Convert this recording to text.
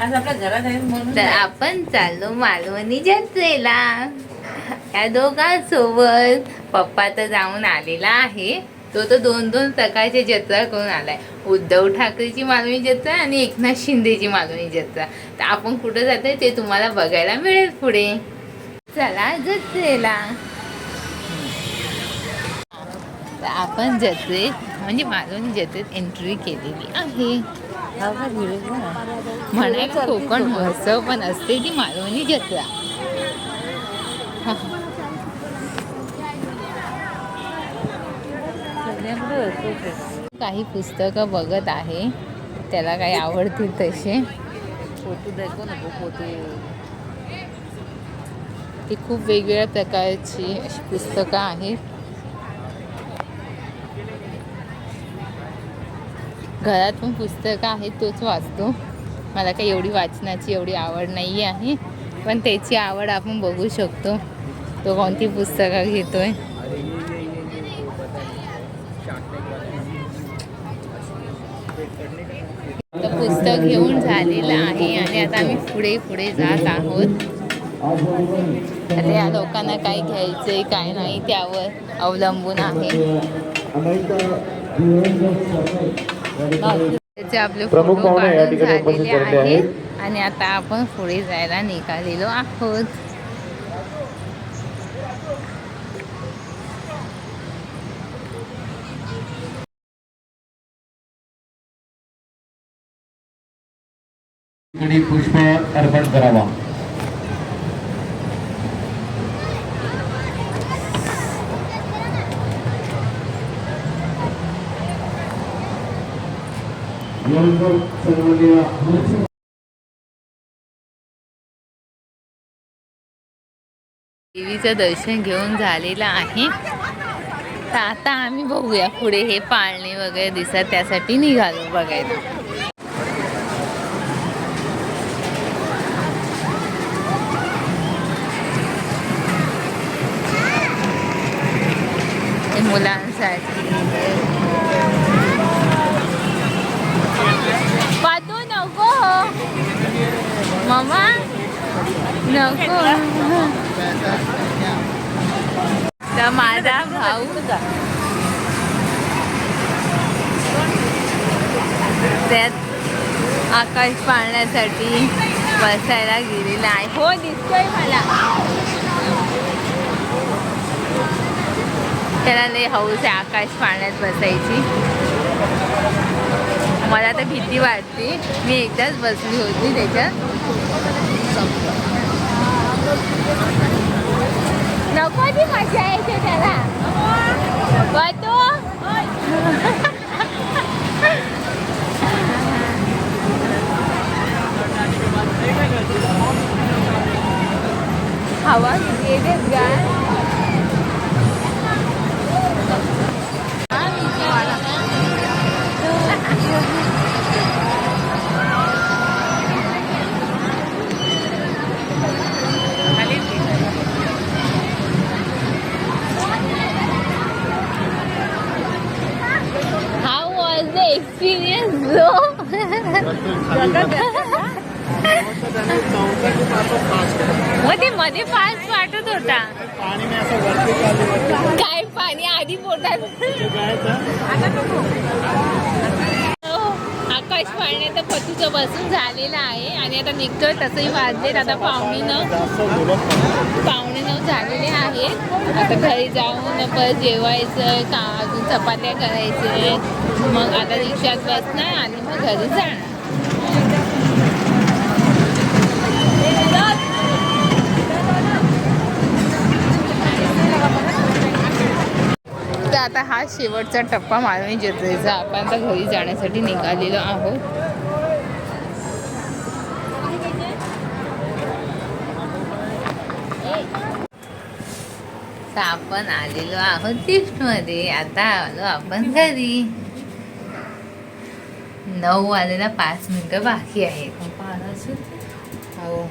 आज आपल्या घरात आहे म्हणून तर आपण चाललो मालवणी जत्रेला. या दोघांसोबत पप्पा तर जाऊन आलेला आहे. तो तर दोन दोन प्रकारच्या जत्रा करून आलाय. उद्धव ठाकरेची मालवणी जत्रा आणि एकनाथ शिंदेची मालवणी जत्रा. तर आपण कुठं जातोय ते तुम्हाला बघायला मिळेल पुढे. चला जत्रेला. तर आपण जत्रेत म्हणजे मालवणी जत्रेत एंट्री केलेली आहे. म्हणायला कोकण महोत्सव पण असते ती मालवणी जत्रा. काही पुस्तकं बघत आहे त्याला काही आवडतील तसे. फोटो दाखव फोटो ती खूप वेगवेगळ्या प्रकारची अशी पुस्तकं आहेत. घरात पण पुस्तकं आहेत तोच वाचतो. मला काही एवढी वाचनाची एवढी आवड नाही आहे पण त्याची आवड आपण बघू शकतो. तो कोणती पुस्तकं घेतोय? तर पुस्तक घेऊन झालेलं आहे आणि आता आम्ही पुढे पुढे जात आहोत. आता या लोकांना काय घ्यायचंय काय नाही त्यावर अवलंबून आहे. त्याचे आपले प्रमुख फोटो पाहुणे या काढून ठिकाणी उपस्थित झालेले आहेत. आणि आता आपण पुढे जायला निघालेलो आहोत. पुष्प अर्पण करावा. यानंतर देवीचं दर्शन घेऊन झालेलं आहे. तर आता आम्ही बघूया पुढे हे पाळणे वगैरे दिसत त्यासाठी निघालो बघायला. मुलांसाठी पाठवू नको मम्मा नको तर माझा भाऊ त्यात आकाश पाळण्यासाठी बसायला गेलेला आहे. हो दिसतोय मला. त्याला लय हौस आहे आकाश पाळण्यात बसायची. मला तर भीती वाटते. मी एकदाच बसली होती त्याच्यात. नको ती मजा येते त्याला. वाटो हवा किती येते हो bro? मग ते मध्ये फास्ट वाटत होता. काय पाणी आधी पोटात आकाश पाळणे तर पतूचं बसून झालेलं आहे. आणि आता निघतोय तसंही वाजलेत. आता पावणे नऊ. पावणे नऊ झालेले आहेत आता घरी जाऊन परत जेवायचं का अजून चपात्या करायचे. मग आता रिक्षात बसणार आणि मग घरी जाणार. आता हा शेवटचा टप्पा मालवणी जत्रेचा. आपण आता घरी जाण्यासाठी निघालेलो आहोत. तर आपण आलेलो आहोत लिफ्टमध्ये आता आलो आपण घरी. नऊ वाजायला पाच मिनिटं बाकी आहेत. हो.